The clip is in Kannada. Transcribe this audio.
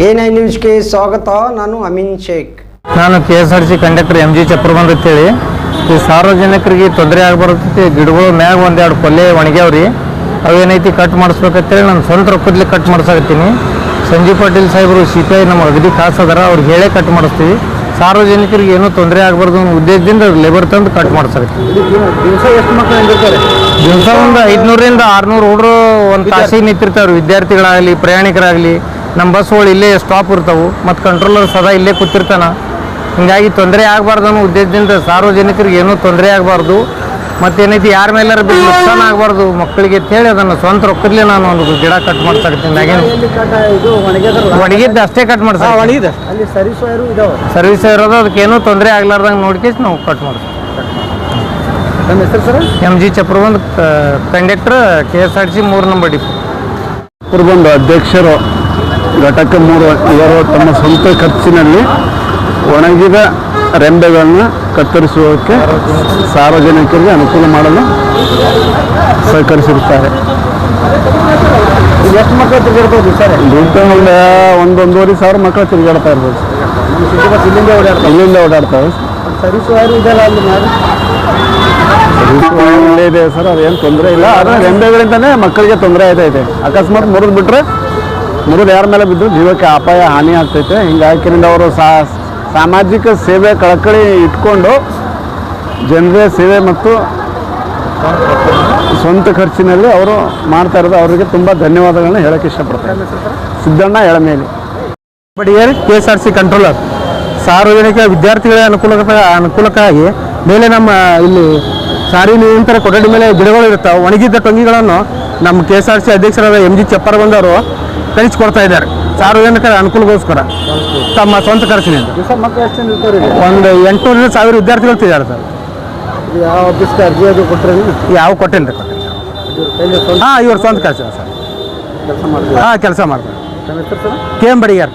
ನಿಮಿಷಕ್ಕೆ ನ್ಯೂಸ್ಗೆ ಸ್ವಾಗತ ನಾನು ಅಮೀನ್ ಶೇಖ್. ನಾನು K S R C conductor M G Chapraband ಅಂತೇಳಿ ಈ ಸಾರ್ವಜನಿಕರಿಗೆ ತೊಂದರೆ ಆಗ್ಬಾರ್ದೈತಿ ಗಿಡಗಳು ಮ್ಯಾಗ ಒಂದೆರಡು ಕೊಲ್ಲೆ ಒಣಗ್ಯಾವ್ರಿ. ಅವೇನೈತಿ ಕಟ್ ಮಾಡಿಸ್ಬೇಕಂತೇಳಿ ನಾನು ಸ್ವಂತ ರೊಕ್ಕದಲ್ಲಿ ಕಟ್ ಮಾಡ್ಸಾಕತ್ತೀನಿ. ಸಂಜೀವ್ ಪಾಟೀಲ್ ಸಾಹೇಬರು ಸಿ ಪಿ ಐ ನಮ್ಮ ಅಗದಿ ಅದಾರ ಅವ್ರಿಗೆ ಹೇಳೇ ಕಟ್ ಮಾಡಿಸ್ತೀವಿ. ಸಾರ್ವಜನಿಕರಿಗೆ ಏನೂ ತೊಂದರೆ ಆಗಬಾರ್ದು ಅನ್ನೋ ಉದ್ದೇಶದಿಂದ ಲೇಬರ್ ತಂದು ಕಟ್ ಮಾಡ್ಸಾಕತ್ತೀವಿ. ದಿವಸ ಎಷ್ಟು ಮಕ್ಕಳು ಹೆಂಗಿರ್ತಾರೆ ದಿವಸ ಒಂದು ಐದುನೂರಿಂದ ಆರುನೂರು ಹುಡುಗರು ಒಂದು ತಾಸಿಗೆ ನಿಂತಿರ್ತಾವ್ರಿ. ವಿದ್ಯಾರ್ಥಿಗಳಾಗಲಿ ಪ್ರಯಾಣಿಕರಾಗಲಿ ನಮ್ಮ ಬಸ್ಗಳು ಇಲ್ಲೇ ಸ್ಟಾಪ್ ಇರ್ತಾವೆ ಮತ್ತು ಕಂಟ್ರೋಲರ್ ಸದಾ ಇಲ್ಲೇ ಕೂತಿರ್ತಾನ. ಹಿಂಗಾಗಿ ತೊಂದರೆ ಆಗಬಾರ್ದು ಅನ್ನೋ ಉದ್ದೇಶದಿಂದ ಸಾರ್ವಜನಿಕರಿಗೆ ಏನೂ ತೊಂದರೆ ಆಗಬಾರ್ದು. ಮತ್ತೇನೈತಿ ಯಾರ ಮೇಲಾರ ಬಿಟ್ಟು ನುಕ್ಸಾನ ಆಗಬಾರ್ದು ಮಕ್ಕಳಿಗೆ ಅಂತ ಹೇಳಿ ಅದನ್ನು ಸ್ವಂತ ರೊಕ್ಕದಲ್ಲೇ ನಾನು ಒಂದು ಗಿಡ ಕಟ್ ಇದು ಒಣಗ್ಯದಲ್ಲ ಒಣಗಿದ್ದು ಅಷ್ಟೇ ಕಟ್ ಒಣಗಿದೆ ಇದಾವೆ. ಸರ್ವಿಸ್ ಇರೋದು ಅದಕ್ಕೆ ಏನೂ ತೊಂದರೆ ಆಗ್ಲಾರ್ದಂಗೆ ನೋಡ್ಕೇಸಿ ನಾವು ಕಟ್ ಮಾಡ್ತೀವಿ ನಮ್ಮ ಹೆಸರು sir M G Chapraband conductor K S R C ಮೂರು ನಂಬರ್ ಡಿಪೋ ಅಧ್ಯಕ್ಷರು ಘಟಕ ಮೂರು ಇವರು ತಮ್ಮ ಸ್ವಂತ ಖರ್ಚಿನಲ್ಲಿ ಒಣಗಿದ ರೆಂಬೆಗಳನ್ನು ಕತ್ತರಿಸುವುದಕ್ಕೆ ಸಾರ್ವಜನಿಕರಿಗೆ ಅನುಕೂಲ ಮಾಡಲು ಸಹಕರಿಸಿರುತ್ತಾರೆ. ಎಷ್ಟು ಮಕ್ಕಳು ಸರ್? ದುಡ್ಡು ಒಂದು ಒಂದೊಂದೂವರೆ ಸಾವಿರ ಮಕ್ಕಳು ತಿರುಗಾಡ್ತಾ ಇರ್ಬೋದು. ಇಲ್ಲಿಂದ ಓಡಾಡ್ತಾರೆ ಇಲ್ಲಿಂದ ಓಡಾಡ್ತಾರೆ ಸರಿ ಇದಲ್ಲ ಅಲ್ಲಿ ಇದೆ ಸರ್ ಅದೇನು ತೊಂದರೆ ಇಲ್ಲ. ಆದರೆ ರೆಂಬೆಗಳಿಂದನೇ ಮಕ್ಕಳಿಗೆ ತೊಂದರೆ ಆಯ್ತಾ ಇದೆ. ಅಕಸ್ಮಾತ್ ಮುರಿದು ಬಿಟ್ರೆ ಮುರಿದು ಯಾರ ಮೇಲೆ ಬಿದ್ದು ಜೀವಕ್ಕೆ ಅಪಾಯ, ಹಾನಿ ಆಗ್ತೈತೆ. ಹಿಂಗಾಕಿನಿಂದ ಅವರು ಸಾಮಾಜಿಕ ಸೇವೆ ಕಳಕಳಿ ಇಟ್ಕೊಂಡು ಜನರ ಸೇವೆ ಮತ್ತು ಸ್ವಂತ ಖರ್ಚಿನಲ್ಲಿ ಅವರು ಮಾಡ್ತಾ ಇರೋದು. ಅವರಿಗೆ ತುಂಬ ಧನ್ಯವಾದಗಳನ್ನ ಹೇಳಕ್ಕೆ ಇಷ್ಟಪಡ್ತಾರೆ Siddanna Elameli. ಬಡಿಯರ್ K S R C controller, ಸಾರ್ವಜನಿಕ ವಿದ್ಯಾರ್ಥಿಗಳ ಅನುಕೂಲಕ, ಅನುಕೂಲಕ್ಕಾಗಿ ಮೇಲೆ ನಮ್ಮ ಇಲ್ಲಿ ಸಾರಿ ನಿರಂತರ ಕೊಠಡಿ ಮೇಲೆ ಗಿಡಗಳು ಇರ್ತಾವೆ ಒಣಗಿದ್ದ ಟೊಂಗಿಗಳನ್ನು ನಮ್ಮ ಕೆ ಎಸ್ ಆರ್ ಸಿ ಅಧ್ಯಕ್ಷರಾದ ಎಂ ಜಿ ಚಪ್ಪರ್ ಬಂದವರು ಕಳಿಸ್ಕೊಡ್ತಾ ಇದ್ದಾರೆ. ಸಾರ್ವಜನಿಕರ ಅನುಕೂಲಗೋಸ್ಕರ. ತಮ್ಮ ಸ್ವಂತ ಖರ್ಚಿನಿಂದ ಒಂದು ಎಂಟುನೂರಿಂದ ಸಾವಿರ ವಿದ್ಯಾರ್ಥಿಗಳು ತಿದ್ದಾರೆ ಸರ್. ಯಾವ ಆಫೀಸ್ಗೆ ಅರ್ಜಿ ಅದು ಕೊಟ್ಟರೆ ಯಾವ ಕೊಟ್ಟಿಲ್ಲ ಕೊಟ್ಟಿಲ್ಲ. ಹಾಂ ಇವ್ರ ಸ್ವಂತ ಖರ್ಚು ಸರ್. ಕೆಲಸ ಮಾಡ್ತಾರೆ ಹಾಂ ಕೆಲಸ ಮಾಡ್ತಾರೆ. K M Badigar.